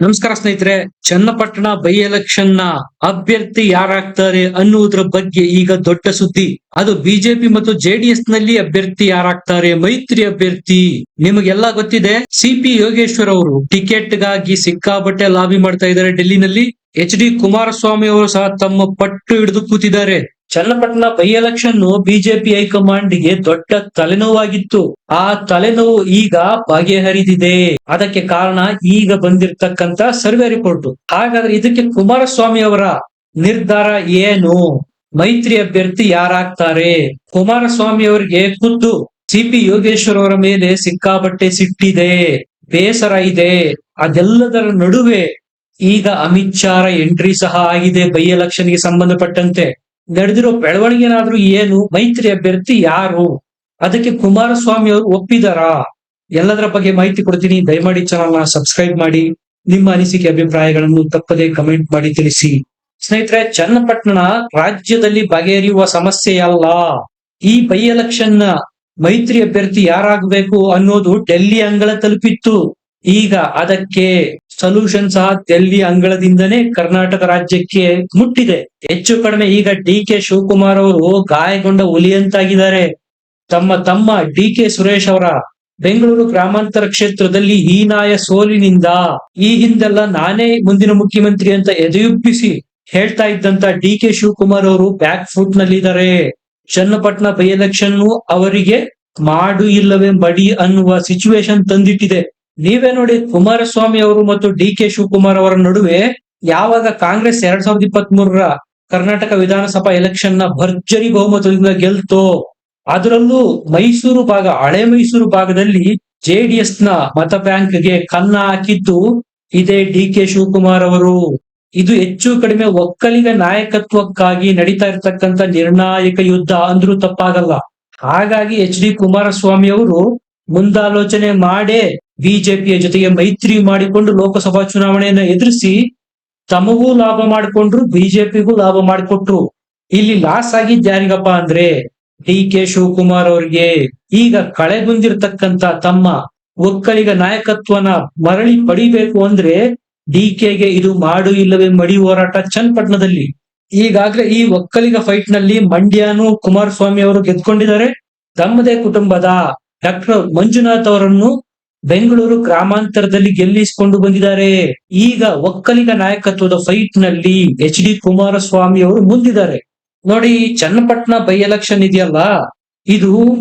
ನಮಸ್ಕಾರ ಸ್ನೇಹಿತರೆ, ಚನ್ನಪಟ್ಟಣ ಬೈ ಎಲೆಕ್ಷನ್ನ ಅಭ್ಯರ್ಥಿ ಯಾರಾಗ್ತಾರೆ ಅನ್ನುವುದರ ಬಗ್ಗೆ ಈಗ ದೊಡ್ಡ ಸುದ್ದಿ. ಅದು ಬಿಜೆಪಿ ಮತ್ತು ಜೆಡಿಎಸ್ನಲ್ಲಿ ಅಭ್ಯರ್ಥಿ ಯಾರಾಗ್ತಾರೆ? ಮೈತ್ರಿ ಅಭ್ಯರ್ಥಿ. ನಿಮಗೆಲ್ಲ ಗೊತ್ತಿದೆ ಸಿಪಿ ಯೋಗೇಶ್ವರ್ ಅವರು ಟಿಕೆಟ್ಗಾಗಿ ಸಿಕ್ಕಾಪಟ್ಟೆ ಲಾಬಿ ಮಾಡ್ತಾ ಇದ್ದಾರೆ ಡೆಲ್ಲಿನಲ್ಲಿ. ಎಚ್ ಡಿ ಕುಮಾರಸ್ವಾಮಿ ಅವರು ಸಹ ತಮ್ಮ ಪಟ್ಟು ಹಿಡಿದು ಕೂತಿದ್ದಾರೆ. ಚನ್ನಪಟ್ಟಣ ಬೈ ಎಲೆಕ್ಷನ್ ಬಿಜೆಪಿ ಹೈಕಮಾಂಡ್ಗೆ ದೊಡ್ಡ ತಲೆನೋವಾಗಿತ್ತು. ಆ ತಲೆನೋವು ಈಗ ಬಗೆಹರಿದಿದೆ. ಅದಕ್ಕೆ ಕಾರಣ ಈಗ ಬಂದಿರತಕ್ಕಂತ ಸರ್ವೆ ರಿಪೋರ್ಟ್. ಹಾಗಾದ್ರೆ ಇದಕ್ಕೆ ಕುಮಾರಸ್ವಾಮಿ ಅವರ ನಿರ್ಧಾರ ಏನು? ಮೈತ್ರಿ ಅಭ್ಯರ್ಥಿ ಯಾರಾಗ್ತಾರೆ? ಕುಮಾರಸ್ವಾಮಿ ಅವರಿಗೆ ಖುದ್ದು ಸಿಪಿ ಯೋಗೇಶ್ವರ್ ಅವರ ಮೇಲೆ ಸಿಕ್ಕಾಪಟ್ಟೆ ಸಿಟ್ಟಿದೆ. ಬೇಸರ ಇದೆ. ಅದೆಲ್ಲದರ ನಡುವೆ ಈಗ ಅಮಿತ್ ಶಾರ ಎಂಟ್ರಿ ಸಹ ಆಗಿದೆ. ಬೈ ಎಲೆಕ್ಷನ್ಗೆ ಸಂಬಂಧಪಟ್ಟಂತೆ. ನಡೆದಿರೋ ಬೆಳವಣಿಗೆನಾದ್ರೂ ಏನು? ಮೈತ್ರಿ ಅಭ್ಯರ್ಥಿ ಯಾರು? ಅದಕ್ಕೆ ಕುಮಾರಸ್ವಾಮಿ ಅವರು ಒಪ್ಪಿದಾರಾ? ಎಲ್ಲದರ ಬಗ್ಗೆ ಮಾಹಿತಿ ಕೊಡ್ತೀನಿ. ದಯಮಾಡಿ ಚಾನಲ್ನ ಸಬ್ಸ್ಕ್ರೈಬ್ ಮಾಡಿ. ನಿಮ್ಮ ಅನಿಸಿಕೆ ಅಭಿಪ್ರಾಯಗಳನ್ನು ತಪ್ಪದೆ ಕಮೆಂಟ್ ಮಾಡಿ ತಿಳಿಸಿ. ಸ್ನೇಹಿತರೆ, ಚನ್ನಪಟ್ಟಣ ರಾಜ್ಯದಲ್ಲಿ ಬಗೆಹರಿಯುವ ಸಮಸ್ಯೆ ಅಲ್ಲ. ಈ ಬೈ ಎಲೆಕ್ಷನ್ ಮೈತ್ರಿ ಅಭ್ಯರ್ಥಿ ಯಾರಾಗಬೇಕು ಅನ್ನೋದು ಡೆಲ್ಲಿ ಅಂಗಳ ತಲುಪಿತ್ತು ಈಗ ಅದಕ್ಕೆ ಸೊಲ್ಯೂಷನ್ ಸಹ ದೆಲ್ಲಿ ಅಂಗಳದಿಂದನೇ ಕರ್ನಾಟಕ ರಾಜ್ಯಕ್ಕೆ ಮುಟ್ಟಿದೆ. ಹೆಚ್ಚು ಕಡಿಮೆ ಈಗ ಡಿ ಕೆ ಶಿವಕುಮಾರ್ ಅವರು ಗಾಯಗೊಂಡ ಹುಲಿಯಂತಾಗಿದ್ದಾರೆ ತಮ್ಮ ತಮ್ಮ ಡಿ ಕೆ ಸುರೇಶ್ ಅವರ ಬೆಂಗಳೂರು ಗ್ರಾಮಾಂತರ ಕ್ಷೇತ್ರದಲ್ಲಿ ಹೀನಾಯ ಸೋಲಿನಿಂದ ಈ ಹಿಂದೆಲ್ಲ ನಾನೇ ಮುಂದಿನ ಮುಖ್ಯಮಂತ್ರಿ ಅಂತ ಎದೆಯುಬ್ಬಿಸಿ ಹೇಳ್ತಾ ಇದ್ದಂತ ಡಿ ಕೆ ಶಿವಕುಮಾರ್ ಅವರು ಬ್ಯಾಕ್ ಫುಟ್ ನಲ್ಲಿದ್ದಾರೆ. ಚನ್ನಪಟ್ಟಣ ಬೈ ಎಲೆಕ್ಷನ್ ಅವರಿಗೆ ಮಾಡು ಇಲ್ಲವೇ ಬಡಿ ಅನ್ನುವ ಸಿಚುವೇಶನ್ ತಂದಿಟ್ಟಿದೆ. ನೀವೇ ನೋಡಿ ಕುಮಾರಸ್ವಾಮಿ ಅವರು ಮತ್ತು ಡಿ ಕೆ ಶಿವಕುಮಾರ್ ಅವರ ನಡುವೆ ಯಾವಾಗ ಕಾಂಗ್ರೆಸ್ ಎರಡ್ ಸಾವಿರದ ಇಪ್ಪತ್ತ್ ಮೂರರ ಕರ್ನಾಟಕ ವಿಧಾನಸಭಾ ಎಲೆಕ್ಷನ್ನ ಭರ್ಜರಿ ಬಹುಮತದಿಂದ ಗೆಲ್ತೋ, ಅದರಲ್ಲೂ ಮೈಸೂರು ಭಾಗ, ಹಳೆ ಮೈಸೂರು ಭಾಗದಲ್ಲಿ ಜೆಡಿಎಸ್ನ ಮತ ಬ್ಯಾಂಕ್ಗೆ ಕನ್ನ ಹಾಕಿದ್ದು ಇದೇ ಡಿ ಕೆ ಶಿವಕುಮಾರ್ ಅವರು. ಇದು ಹೆಚ್ಚು ಕಡಿಮೆ ಒಕ್ಕಲಿಗ ನಾಯಕತ್ವಕ್ಕಾಗಿ ನಡೀತಾ ಇರತಕ್ಕಂತ ನಿರ್ಣಾಯಕ ಯುದ್ಧ ಅಂದ್ರೂ ತಪ್ಪಾಗಲ್ಲ. ಹಾಗಾಗಿ ಎಚ್ ಡಿ ಕುಮಾರಸ್ವಾಮಿ ಅವರು ಮುಂದಾಲೋಚನೆ ಮಾಡೇ ಬಿಜೆಪಿಯ ಜೊತೆಗೆ ಮೈತ್ರಿ ಮಾಡಿಕೊಂಡು ಲೋಕಸಭಾ ಚುನಾವಣೆಯನ್ನ ಎದುರಿಸಿ ತಮಗೂ ಲಾಭ ಮಾಡಿಕೊಂಡ್ರು, ಬಿಜೆಪಿಗೂ ಲಾಭ ಮಾಡಿಕೊಟ್ರು. ಇಲ್ಲಿ ಲಾಸ್ ಆಗಿದ್ ಯಾರಿಗಪ್ಪ ಅಂದ್ರೆ ಡಿ ಕೆ ಶಿವಕುಮಾರ್ ಅವರಿಗೆ. ಈಗ ಕಳೆ ಬಂದಿರತಕ್ಕಂತ ತಮ್ಮ ಒಕ್ಕಲಿಗ ನಾಯಕತ್ವನ ಮರಳಿ ಪಡಿಬೇಕು ಅಂದ್ರೆ ಡಿ ಕೆಗೆ ಇದು ಮಾಡು ಇಲ್ಲವೇ ಮಡಿ ಹೋರಾಟ ಚನ್ನಪಟ್ಟಣದಲ್ಲಿ. ಈಗಾಗ್ಲೇ ಈ ಒಕ್ಕಲಿಗ ಫೈಟ್ನಲ್ಲಿ ಮಂಡ್ಯನು ಕುಮಾರಸ್ವಾಮಿ ಅವರು ಗೆದ್ಕೊಂಡಿದ್ದಾರೆ. ತಮ್ಮದೇ ಕುಟುಂಬದ ಡಾಕ್ಟರ್ ಮಂಜುನಾಥ್ ಅವರನ್ನು ಬೆಂಗಳೂರು ಗ್ರಾಮಾಂತರದಲ್ಲಿ ಗೆಲ್ಲಿಸಿಕೊಂಡು ಬಂದಿದ್ದಾರೆ. ಈಗ ಒಕ್ಕಲಿಗ ನಾಯಕತ್ವದ ಫೈಟ್ನಲ್ಲಿ ಎಚ್ ಡಿ ಕುಮಾರಸ್ವಾಮಿ ಅವರು ಮುಂದಿದ್ದಾರೆ. ನೋಡಿ, ಚನ್ನಪಟ್ಟಣ ಬೈ ಎಲೆಕ್ಷನ್ ಇದೆಯಲ್ಲ? ಇದು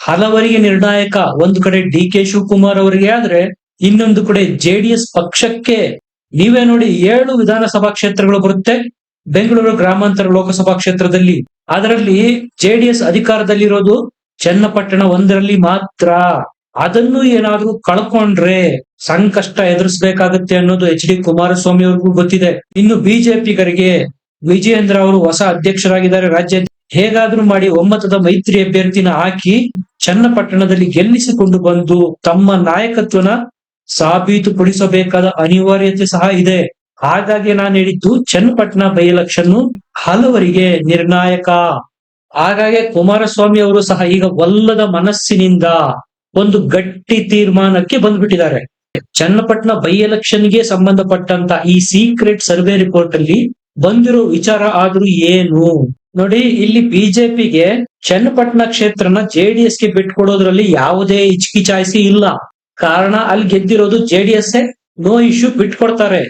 ಹಲವರಿಗೆ ನಿರ್ಣಾಯಕ. ಒಂದು ಕಡೆ ಡಿ ಕೆ ಶಿವಕುಮಾರ್ ಅವರಿಗೆ ಆದ್ರೆ, ಇನ್ನೊಂದು ಕಡೆ ಜೆಡಿಎಸ್ ಪಕ್ಷಕ್ಕೆ. ನೀವೇ ನೋಡಿ, ಏಳು ವಿಧಾನಸಭಾ ಕ್ಷೇತ್ರಗಳು ಬರುತ್ತೆ, ಬೆಂಗಳೂರು ಗ್ರಾಮಾಂತರ ಲೋಕಸಭಾ ಕ್ಷೇತ್ರದಲ್ಲಿ. ಅದರಲ್ಲಿ ಜೆಡಿಎಸ್ ಅಧಿಕಾರದಲ್ಲಿರೋದು ಚನ್ನಪಟ್ಟಣ ಒಂದರಲ್ಲಿ ಮಾತ್ರ. ಅದನ್ನು ಏನಾದ್ರೂ ಕಳ್ಕೊಂಡ್ರೆ ಸಂಕಷ್ಟ ಎದುರಿಸಬೇಕಾಗುತ್ತೆ ಅನ್ನೋದು ಎಚ್ ಡಿ ಕುಮಾರಸ್ವಾಮಿ ಅವ್ರಿಗೂ ಗೊತ್ತಿದೆ. ಇನ್ನು ಬಿಜೆಪಿಗರಿಗೆ ವಿಜಯೇಂದ್ರ ಅವರು ಹೊಸ ಅಧ್ಯಕ್ಷರಾಗಿದ್ದಾರೆ. ರಾಜ್ಯ ಹೇಗಾದ್ರೂ ಮಾಡಿ ಒಮ್ಮತದ ಮೈತ್ರಿ ಅಭ್ಯರ್ಥಿನ ಹಾಕಿ ಚನ್ನಪಟ್ಟಣದಲ್ಲಿ ಗೆಲ್ಲಿಸಿಕೊಂಡು ಬಂದು ತಮ್ಮ ನಾಯಕತ್ವನ ಸಾಬೀತುಪಡಿಸಬೇಕಾದ ಅನಿವಾರ್ಯತೆ ಸಹ ಇದೆ. ಹಾಗಾಗಿ ನಾನು ಹೇಳಿದ್ದು ಚನ್ನಪಟ್ಟಣ ಬೈ ಎಲೆಕ್ಷನ್ ಹಲವರಿಗೆ ನಿರ್ಣಾಯಕ. ಹಾಗಾಗಿ ಕುಮಾರಸ್ವಾಮಿ ಅವರು ಸಹ ಈಗ ಒಲ್ಲದ ಮನಸ್ಸಿನಿಂದ ಒಂದು ಗಟ್ಟಿ ತೀರ್ಮಾನಕ್ಕೆ ಬಂದ್ಬಿಟ್ಟಿದ್ದಾರೆ. ಚನ್ನಪಟ್ಟಣ ಬೈ ಎಲೆಕ್ಷನ್ಗೆ ಸಂಬಂಧಪಟ್ಟಂತ ಈ ಸೀಕ್ರೆಟ್ ಸರ್ವೆ ರಿಪೋರ್ಟ್ ಅಲ್ಲಿ ಬಂದಿರೋ ವಿಚಾರ ಆದ್ರೂ ಏನು? ನೋಡಿ, ಇಲ್ಲಿ ಬಿಜೆಪಿಗೆ ಚನ್ನಪಟ್ಟಣ ಕ್ಷೇತ್ರನ ಜೆಡಿಎಸ್ಗೆ ಬಿಟ್ಕೊಡೋದ್ರಲ್ಲಿ ಯಾವುದೇ ಹಿಚ್ಕಿಚಾಯಿಸಿ ಇಲ್ಲ. ಕಾರಣ ಅಲ್ಲಿ ಗೆದ್ದಿರೋದು ಜೆಡಿಎಸ್ ನೋ ಇಶ್ಯೂ ಬಿಟ್ಕೊಡ್ತಾರೆ.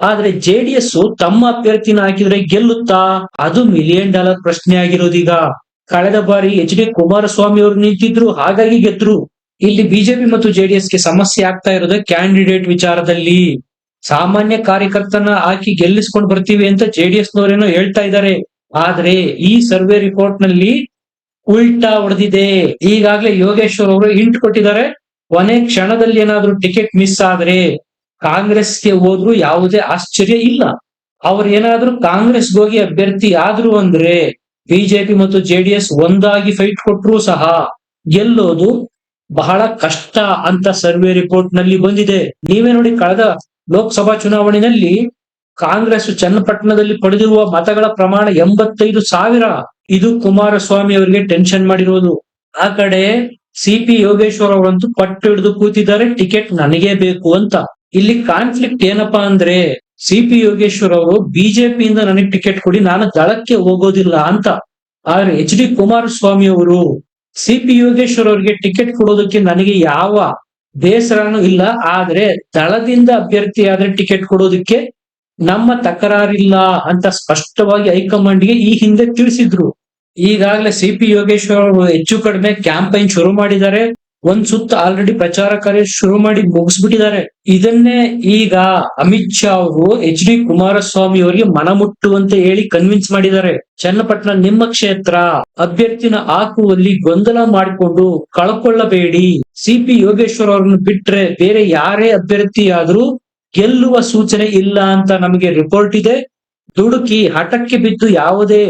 ಆದ್ರೆ ಜೆಡಿಎಸ್ ತಮ್ಮ ಅಭ್ಯರ್ಥಿನ ಹಾಕಿದ್ರೆ ಗೆಲ್ಲುತ್ತಾ? ಅದು ಮಿಲಿಯನ್ ಡಾಲರ್ ಪ್ರಶ್ನೆ ಆಗಿರೋದೀಗ. ಕಳೆದ ಬಾರಿ ಎಚ್ ಡಿ ಕುಮಾರಸ್ವಾಮಿ ಅವರು ನಿಂತಿದ್ರು, ಹಾಗಾಗಿ ಗೆದ್ರು. ಇಲ್ಲಿ ಬಿಜೆಪಿ ಮತ್ತು ಜೆಡಿಎಸ್ಗೆ ಸಮಸ್ಯೆ ಆಗ್ತಾ ಇರೋದು ಕ್ಯಾಂಡಿಡೇಟ್ ವಿಚಾರದಲ್ಲಿ. ಸಾಮಾನ್ಯ ಕಾರ್ಯಕರ್ತನ ಹಾಕಿ ಗೆಲ್ಲಿಸ್ಕೊಂಡು ಬರ್ತೀವಿ ಅಂತ ಜೆಡಿಎಸ್ ನವರೇನೋ ಹೇಳ್ತಾ ಇದ್ದಾರೆ. ಆದ್ರೆ ಈ ಸರ್ವೆ ರಿಪೋರ್ಟ್ನಲ್ಲಿ ಉಲ್ಟಾ ಹೊಡೆದಿದೆ. ಈಗಾಗಲೇ ಯೋಗೇಶ್ವರ್ ಅವರು ಹಿಂಟ್ ಕೊಟ್ಟಿದ್ದಾರೆ, ಕೊನೆ ಕ್ಷಣದಲ್ಲಿ ಏನಾದ್ರೂ ಟಿಕೆಟ್ ಮಿಸ್ ಆದ್ರೆ ಕಾಂಗ್ರೆಸ್ಗೆ ಹೋದ್ರು ಯಾವುದೇ ಆಶ್ಚರ್ಯ ಇಲ್ಲ. ಅವ್ರು ಏನಾದ್ರೂ ಕಾಂಗ್ರೆಸ್ ಹೋಗಿ ಅಭ್ಯರ್ಥಿ ಆದ್ರು ಅಂದ್ರೆ ಬಿಜೆಪಿ ಮತ್ತು ಜೆಡಿಎಸ್ ಒಂದಾಗಿ ಫೈಟ್ ಕೊಟ್ರು ಸಹ ಗೆಲ್ಲೋದು ಬಹಳ ಕಷ್ಟ ಅಂತ ಸರ್ವೆ ರಿಪೋರ್ಟ್ನಲ್ಲಿ ಬಂದಿದೆ. ನೀವೇ ನೋಡಿ ಕಳೆದ ಲೋಕಸಭಾ ಚುನಾವಣೆಯಲ್ಲಿ ಕಾಂಗ್ರೆಸ್ ಚನ್ನಪಟ್ಟಣದಲ್ಲಿ ಪಡೆದಿರುವ ಮತಗಳ ಪ್ರಮಾಣ ಎಂಬತ್ತೈದು ಸಾವಿರ. ಇದು ಕುಮಾರಸ್ವಾಮಿ ಅವರಿಗೆ ಟೆನ್ಷನ್ ಮಾಡಿರೋದು. ಆ ಕಡೆ ಸಿ ಪಿ ಯೋಗೇಶ್ವರ್ ಅವರಂತೂ ಪಟ್ಟು ಹಿಡಿದು ಕೂತಿದ್ದಾರೆ ಟಿಕೆಟ್ ನನಗೇ ಬೇಕು ಅಂತ. ಇಲ್ಲಿ ಕಾನ್ಫ್ಲಿಕ್ಟ್ ಏನಪ್ಪಾ ಅಂದ್ರೆ ಸಿ ಪಿ ಯೋಗೇಶ್ವರ್ ಅವರು ಬಿಜೆಪಿಯಿಂದ ನನಗೆ ಟಿಕೆಟ್ ಕೊಡಿ, ನಾನು ದಳಕ್ಕೆ ಹೋಗೋದಿಲ್ಲ ಅಂತ. ಆದ್ರೆ ಎಚ್ ಡಿ ಕುಮಾರಸ್ವಾಮಿ ಅವರು ಸಿ ಪಿ ಯೋಗೇಶ್ವರ್ ಅವರಿಗೆ ಟಿಕೆಟ್ ಕೊಡೋದಕ್ಕೆ ನನಗೆ ಯಾವ ಬೇಸರನೂ ಇಲ್ಲ. ಆದ್ರೆ ದಳದಿಂದ ಅಭ್ಯರ್ಥಿ ಆದ್ರೆ ಟಿಕೆಟ್ ಕೊಡೋದಕ್ಕೆ ನಮ್ಮ ತಕರಾರಿಲ್ಲ ಅಂತ ಸ್ಪಷ್ಟವಾಗಿ ಹೈಕಮಾಂಡ್ಗೆ ಈ ಹಿಂದೆ ತಿಳಿಸಿದ್ರು. ಈಗಾಗಲೇ ಸಿ ಪಿ ಯೋಗೇಶ್ವರ್ ಅವರು ಹೆಚ್ಚು ಕಡಿಮೆ ಕ್ಯಾಂಪೈನ್ ಶುರು ಮಾಡಿದ್ದಾರೆ. ಒಂದ್ ಸುತ್ತ ಆಲ್ರೆಡಿ ಪ್ರಚಾರ ಕಾರ್ಯ ಶುರು ಮಾಡಿ ಮುಗಿಸ್ಬಿಟ್ಟಿದ್ದಾರೆ. ಇದನ್ನೇ ಈಗ ಅಮಿತ್ ಶಾ ಅವರು ಎಚ್ ಡಿ ಕುಮಾರಸ್ವಾಮಿ ಅವರಿಗೆ ಮನ ಮುಟ್ಟುವಂತೆ ಹೇಳಿ ಕನ್ವಿನ್ಸ್ ಮಾಡಿದ್ದಾರೆ. ಚನ್ನಪಟ್ಟಣ ನಿಮ್ಮ ಕ್ಷೇತ್ರ ಅಭ್ಯರ್ಥಿನ ಹಾಕುವಲ್ಲಿ ಗೊಂದಲ ಮಾಡಿಕೊಂಡು ಕಳ್ಕೊಳ್ಳಬೇಡಿ. ಸಿಪಿ ಯೋಗೇಶ್ವರ್ ಅವರನ್ನು ಬಿಟ್ರೆ ಬೇರೆ ಯಾರೇ ಅಭ್ಯರ್ಥಿ ಆದ್ರೂ ಗೆಲ್ಲುವ ಸೂಚನೆ ಇಲ್ಲ ಅಂತ ನಮಗೆ ರಿಪೋರ್ಟ್ ಇದೆ. ದುಡುಕಿ ಹಠಕ್ಕೆ ಬಿದ್ದು ಯಾವುದೇ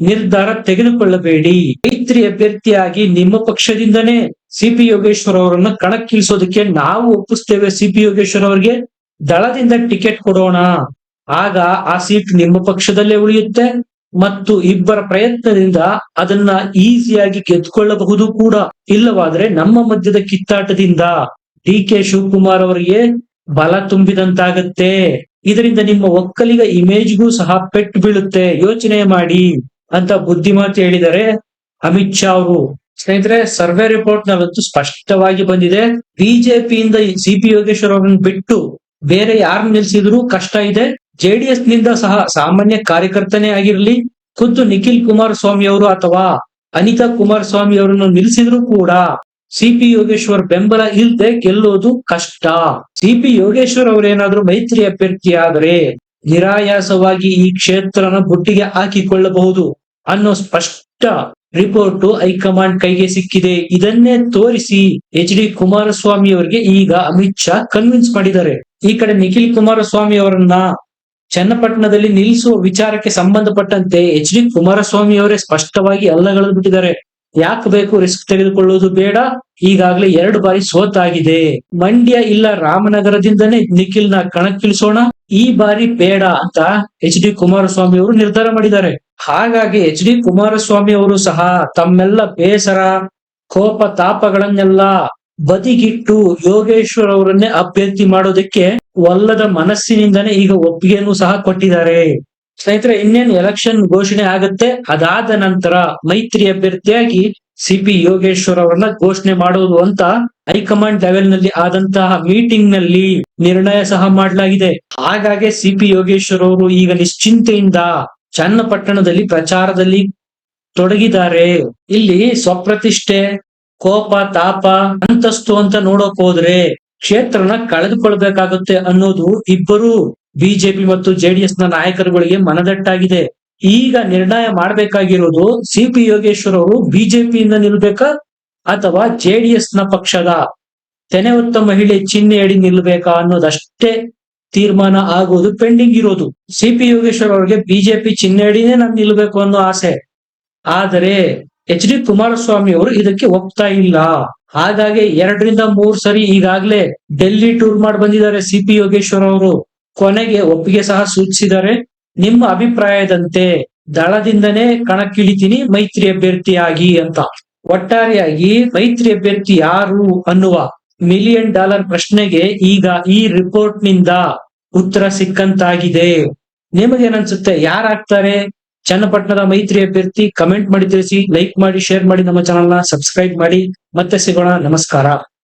ನಿರ್ಧಾರ ತೆಗೆದುಕೊಳ್ಳಬೇಡಿ. ಮೈತ್ರಿ ಅಭ್ಯರ್ಥಿಯಾಗಿ ನಿಮ್ಮ ಪಕ್ಷದಿಂದನೇ ಸಿಪಿ ಯೋಗೇಶ್ವರ್ ಅವರನ್ನ ಕಣಕ್ಕಿಳಿಸೋದಕ್ಕೆ ನಾವು ಒಪ್ಪಿಸ್ತೇವೆ ಸಿಪಿ ಯೋಗೇಶ್ವರ್ ಅವರಿಗೆ. ದಳದಿಂದ ಟಿಕೆಟ್ ಕೊಡೋಣ. ಆಗ ಆ ಸೀಟ್ ನಿಮ್ಮ ಪಕ್ಷದಲ್ಲೇ ಉಳಿಯುತ್ತೆ ಮತ್ತು ಇಬ್ಬರ ಪ್ರಯತ್ನದಿಂದ ಅದನ್ನ ಈಸಿಯಾಗಿ ಗೆದ್ದುಕೊಳ್ಳಬಹುದು ಕೂಡ. ಇಲ್ಲವಾದ್ರೆ ನಮ್ಮ ಮಧ್ಯದ ಕಿತ್ತಾಟದಿಂದ ಡಿ ಕೆ ಶಿವಕುಮಾರ್ ಅವರಿಗೆ ಬಲ ತುಂಬಿದಂತಾಗತ್ತೆ. ಇದರಿಂದ ನಿಮ್ಮ ಒಕ್ಕಲಿಗ ಇಮೇಜ್ಗೂ ಸಹ ಪೆಟ್ಟು ಬೀಳುತ್ತೆ. ಯೋಚನೆ ಮಾಡಿ. ಅಂತ ಬುದ್ಧಿಮಾತು ಹೇಳಿದರೆ ಅಮಿತ್ ಶಾ ಅವರು. ಸ್ನೇಹಿತರೆ, ಸರ್ವೆ ರಿಪೋರ್ಟ್ ನಲ್ಲಂತೂ ಸ್ಪಷ್ಟವಾಗಿ ಬಂದಿದೆ. ಬಿಜೆಪಿಯಿಂದ ಸಿ ಪಿ ಯೋಗೇಶ್ವರ್ ಅವರನ್ನು ಬಿಟ್ಟು ಬೇರೆ ಯಾರು ನಿಲ್ಸಿದ್ರು ಕಷ್ಟ ಇದೆ. ಜೆಡಿಎಸ್ನಿಂದ ಸಹ ಸಾಮಾನ್ಯ ಕಾರ್ಯಕರ್ತನೇ ಆಗಿರಲಿ, ಖುದ್ದು ನಿಖಿಲ್ ಕುಮಾರಸ್ವಾಮಿ ಅವರು ಅಥವಾ ಅನಿತಾ ಕುಮಾರಸ್ವಾಮಿ ಅವರನ್ನು ನಿಲ್ಲಿಸಿದ್ರು ಕೂಡ ಸಿಪಿ ಯೋಗೇಶ್ವರ್ ಬೆಂಬಲ ಇಲ್ಲದೆ ಗೆಲ್ಲೋದು ಕಷ್ಟ. ಸಿಪಿ ಯೋಗೇಶ್ವರ್ ಅವರೇನಾದ್ರೂ ಮೈತ್ರಿ ಅಭ್ಯರ್ಥಿಯಾದರೆ ನಿರಾಯಾಸವಾಗಿ ಈ ಕ್ಷೇತ್ರನ ಬುಟ್ಟಿಗೆ ಹಾಕಿಕೊಳ್ಳಬಹುದು. ಅನ್ನೋ ಸ್ಪಷ್ಟ ರಿಪೋರ್ಟ್ ಹೈಕಮಾಂಡ್ ಕೈಗೆ ಸಿಕ್ಕಿದೆ. ಇದನ್ನೇ ತೋರಿಸಿ ಎಚ್ ಡಿ ಕುಮಾರಸ್ವಾಮಿ ಅವರಿಗೆ ಈಗ ಅಮಿತ್ ಶಾ ಕನ್ವಿನ್ಸ್ ಮಾಡಿದ್ದಾರೆ. ಈ ಕಡೆ ನಿಖಿಲ್ ಕುಮಾರಸ್ವಾಮಿ ಅವರನ್ನ ಚನ್ನಪಟ್ಟಣದಲ್ಲಿ ನಿಲ್ಲಿಸುವ ವಿಚಾರಕ್ಕೆ ಸಂಬಂಧಪಟ್ಟಂತೆ ಎಚ್ ಡಿ ಕುಮಾರಸ್ವಾಮಿ ಅವರೇ ಸ್ಪಷ್ಟವಾಗಿ ಅಲ್ಲಗಳೆದು ಬಿಟ್ಟಿದ್ದಾರೆ ಯಾಕೆ ಬೇಕು ರಿಸ್ಕ್ ತೆಗೆದುಕೊಳ್ಳುವುದು ಬೇಡ? ಈಗಾಗಲೇ ಎರಡು ಬಾರಿ ಸೋತಾಗಿದೆ. ಮಂಡ್ಯ ಇಲ್ಲ ರಾಮನಗರದಿಂದನೇ ನಿಖಿಲ್ನ ಕಣಕ್ಕಿಳಿಸೋಣ ಈ ಬಾರಿ ಬೇಡ ಅಂತ ಎಚ್ ಡಿ ಕುಮಾರಸ್ವಾಮಿ ಅವರು ನಿರ್ಧಾರ ಮಾಡಿದ್ದಾರೆ. ಹಾಗಾಗಿ ಎಚ್ ಡಿ ಕುಮಾರಸ್ವಾಮಿ ಅವರು ಸಹ ತಮ್ಮೆಲ್ಲ ಬೇಸರ, ಕೋಪ ತಾಪಗಳನ್ನೆಲ್ಲ ಬದಿಗಿಟ್ಟು ಯೋಗೇಶ್ವರ್ ಅವರನ್ನೇ ಅಭ್ಯರ್ಥಿ ಮಾಡೋದಕ್ಕೆ ಒಲ್ಲದ ಮನಸ್ಸಿನಿಂದನೇ ಈಗ ಒಪ್ಪಿಗೆಯನ್ನು ಸಹ ಕೊಟ್ಟಿದ್ದಾರೆ. ಸ್ನೇಹಿತರೆ, ಇನ್ನೇನು ಎಲೆಕ್ಷನ್ ಘೋಷಣೆ ಆಗುತ್ತೆ? ಅದಾದ ನಂತರ ಮೈತ್ರಿ ಅಭ್ಯರ್ಥಿಯಾಗಿ ಸಿ ಪಿ ಯೋಗೇಶ್ವರ್ ಅವರನ್ನ ಘೋಷಣೆ ಮಾಡುವುದು ಅಂತ ಹೈಕಮಾಂಡ್ ಲೆವೆಲ್ನಲ್ಲಿ ಆದಂತಹ ಮೀಟಿಂಗ್ನಲ್ಲಿ ನಿರ್ಣಯ ಸಹ ಮಾಡಲಾಗಿದೆ. ಹಾಗಾಗಿ ಸಿ ಪಿ ಯೋಗೇಶ್ವರ್ ಅವರು ಈಗ ನಿಶ್ಚಿಂತೆಯಿಂದ ಚನ್ನಪಟ್ಟಣದಲ್ಲಿ ಪ್ರಚಾರದಲ್ಲಿ ತೊಡಗಿದ್ದಾರೆ. ಇಲ್ಲಿ ಸ್ವಪ್ರತಿಷ್ಠೆ, ಕೋಪ, ತಾಪ, ಅಂತಸ್ತು ಅಂತ ನೋಡೋಕ್ ಹೋದ್ರೆ ಕ್ಷೇತ್ರನ ಕಳೆದುಕೊಳ್ಬೇಕಾಗುತ್ತೆ ಅನ್ನೋದು ಇಬ್ಬರು ಬಿಜೆಪಿ ಮತ್ತು ಜೆಡಿಎಸ್ನ ನಾಯಕರುಗಳಿಗೆ ಮನದಟ್ಟಾಗಿದೆ. ಈಗ ನಿರ್ಣಯ ಮಾಡಬೇಕಾಗಿರೋದು ಸಿ ಪಿ ಯೋಗೇಶ್ವರ್ ಅವರು ಬಿಜೆಪಿಯಿಂದ ನಿಲ್ಬೇಕಾ ಅಥವಾ ಜೆಡಿಎಸ್ನ ಪಕ್ಷದ ತೆನೆ ಹೊತ್ತ ಮಹಿಳೆ ಚಿಹ್ನೆಯಡಿ ನಿಲ್ಬೇಕಾ ಅನ್ನೋದಷ್ಟೇ ತೀರ್ಮಾನ ಆಗೋದು ಪೆಂಡಿಂಗ್ ಇರೋದು. ಸಿ ಪಿ ಯೋಗೇಶ್ವರ್ ಅವರಿಗೆ ಬಿಜೆಪಿ ಚಿಹ್ನೆ ಅಡಿನೇ ನಾನು ನಿಲ್ಬೇಕು ಅನ್ನೋ ಆಸೆ. ಆದರೆ ಎಚ್ ಡಿ ಕುಮಾರಸ್ವಾಮಿ ಅವರು ಇದಕ್ಕೆ ಒಪ್ತಾ ಇಲ್ಲ. ಹಾಗಾಗಿ ಎರಡರಿಂದ ಮೂರ್ ಸರಿ ಈಗಾಗ್ಲೇ ಡೆಲ್ಲಿ ಟೂರ್ ಮಾಡಿ ಬಂದಿದ್ದಾರೆ ಸಿ ಪಿ ಯೋಗೇಶ್ವರ್ ಅವರು. ಕೊನೆಗೆ ಒಪ್ಪಿಗೆ ಸಹ ಸೂಚಿಸಿದರೆ, ನಿಮ್ಮ ಅಭಿಪ್ರಾಯದಂತೆ ದಳದಿಂದನೇ ಕಣಕ್ಕಿಳಿತೀನಿ, ಮೈತ್ರಿ ಅಭ್ಯರ್ಥಿಯಾಗಿ ಅಂತ. ಒಟ್ಟಾರೆಯಾಗಿ ಮೈತ್ರಿ ಅಭ್ಯರ್ಥಿ ಯಾರು ಅನ್ನುವ ಮಿಲಿಯನ್ ಡಾಲರ್ ಪ್ರಶ್ನೆಗೆ ಈಗ ಈ ರಿಪೋರ್ಟ್ನಿಂದ ಉತ್ತರ ಸಿಕ್ಕಂತಾಗಿದೆ. ನಿಮಗೇನನ್ಸುತ್ತೆ? ಯಾರಾಗ್ತಾರೆ? ಚನ್ನಪಟ್ಟಣದ ಮೈತ್ರಿ ಅಭ್ಯರ್ಥಿ ಕಮೆಂಟ್ ಮಾಡಿ ತಿಳಿಸಿ ಲೈಕ್ ಮಾಡಿ ಶೇರ್ ಮಾಡಿ ನಮ್ಮ ಚಾನಲ್ನ ಸಬ್ಸ್ಕ್ರೈಬ್ ಮಾಡಿ. ಮತ್ತೆ ಸಿಗೋಣ. ನಮಸ್ಕಾರ.